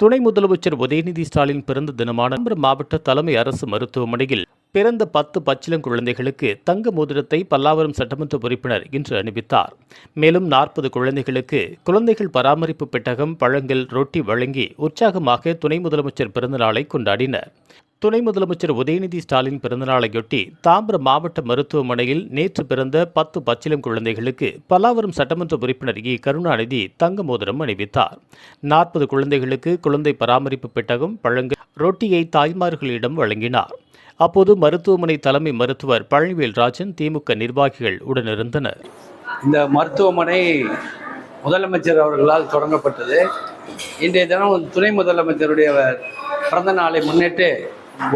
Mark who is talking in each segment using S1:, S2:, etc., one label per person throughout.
S1: துணை முதலமைச்சர் உதயநிதி ஸ்டாலின் பிறந்த தினமான மாவட்ட தலைமை அரசு மருத்துவமனையில் பிறந்த பத்து பச்சிளங்குழந்தைகளுக்கு தங்க மோதிரத்தை பல்லாவரம் சட்டமன்ற உறுப்பினர் இன்று அணிவித்தார். மேலும் நாற்பது குழந்தைகளுக்கு குழந்தைகள் பராமரிப்பு பெட்டகம் பழங்கள் ரொட்டி வழங்கி உற்சாகமாக துணை முதலமைச்சர் பிறந்தநாளை கொண்டாடினர். துணை முதலமைச்சர் உதயநிதி ஸ்டாலின் பிறந்தநாளையொட்டி தாம்பரம் மாவட்ட மருத்துவமனையில் நேற்று பிறந்த பத்து பச்சிலம் குழந்தைகளுக்கு பல்லாவரம் சட்டமன்ற உறுப்பினர் இ. கருணாநிதி தங்க மோதிரம் அணிவித்தார். நாற்பது குழந்தைகளுக்கு குழந்தை பராமரிப்பு பெட்டகம் பழங்கு ரொட்டியை தாய்மார்களிடம் வழங்கினார். அப்போது மருத்துவமனை தலைமை மருத்துவர் பழனிவேல் ராஜன் திமுக நிர்வாகிகள் உடனிருந்தனர்.
S2: இந்த மருத்துவமனை முதலமைச்சர் அவர்களால் தொடங்கப்பட்டது. இன்றைய தினம் துணை முதலமைச்சருடைய பிறந்த நாளை முன்னிட்டு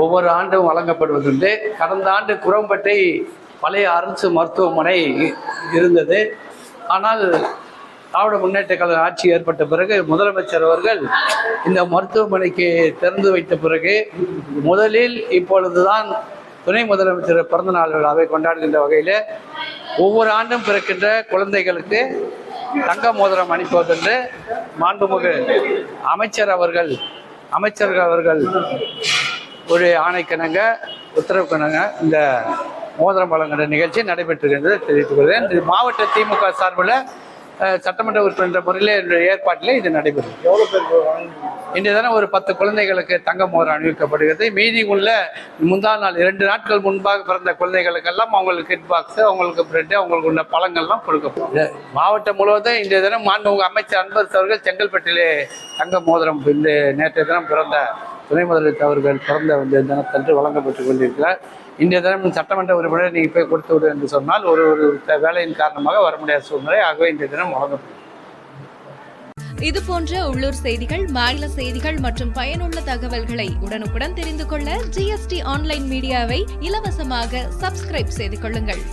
S2: ஒவ்வொரு ஆண்டும் வழங்கப்படுவதுண்டு. கடந்த ஆண்டு குரம்பட்டை பழைய அரசு மருத்துவமனை இருந்தது. ஆனால் திராவிட முன்னேற்ற கழக ஆட்சி ஏற்பட்ட பிறகு முதலமைச்சர் அவர்கள் இந்த மருத்துவமனைக்கு திறந்து வைத்த பிறகு முதலில் இப்பொழுதுதான் துணை முதலமைச்சர் பிறந்தநாள் விழாவை கொண்டாடுகின்ற வகையில் ஒவ்வொரு ஆண்டும் பிறக்கின்ற குழந்தைகளுக்கு தங்க மோதிரம் அனுப்புவதென்று மாண்புமிகு அமைச்சர் அவர்கள் அமைச்சர்கள் அவர்கள் ஒரு ஆணைக்கிணங்க உத்தரவுக்கிணங்க இந்த மோதிரம் வழங்குகிற நிகழ்ச்சி நடைபெற்றிருக்கின்றது தெரிவித்துக் கொள்கிறேன். இது மாவட்ட திமுக சார்பில் சட்டமன்ற உறுப்பினர் முறையில் என்ற ஏற்பாட்டில் இது நடைபெறும். இன்றைய தினம் ஒரு பத்து குழந்தைகளுக்கு தங்க மோதிரம் அணிவிக்கப்படுகிறது. மீதி உள்ள முந்தா நாள் இரண்டு நாட்கள் முன்பாக பிறந்த குழந்தைகளுக்கெல்லாம் அவங்களுக்கு கிட் பாக்ஸ் அவங்களுக்கு பிரெட் அவங்களுக்கு உள்ள பழங்கள்லாம் கொடுக்கப்படும். மாவட்டம் முழுவதும் இன்றைய தினம் மாண்புமிகு அமைச்சர் அன்பரசு அவர்கள் செங்கல்பட்டிலே தங்க மோதிரம் இந்த நேற்றைய தினம் பிறந்த துணை முதலமைச்சர் அவர்கள் பிறந்த வந்து தினத்தன்று வழங்கப்பட்டு கொண்டிருக்கிறார். இன்றைய தினம் சட்டமன்ற உறுப்பினர் நீங்கள் போய் கொடுத்து விடு என்று சொன்னால் ஒரு ஒரு வேலையின் காரணமாக வர முடியாத சூழ்நிலை. ஆகவே இன்றைய தினம் வழங்கப்படும்.
S3: இது போன்ற உள்ளூர் செய்திகள் மாநில செய்திகள் மற்றும் பயனுள்ள தகவல்களை உடனுக்குடன் தெரிந்து கொள்ள ஜிஎஸ்டி ஆன்லைன் மீடியாவை இலவசமாக சப்ஸ்கிரைப் செய்து கொள்ளுங்கள்.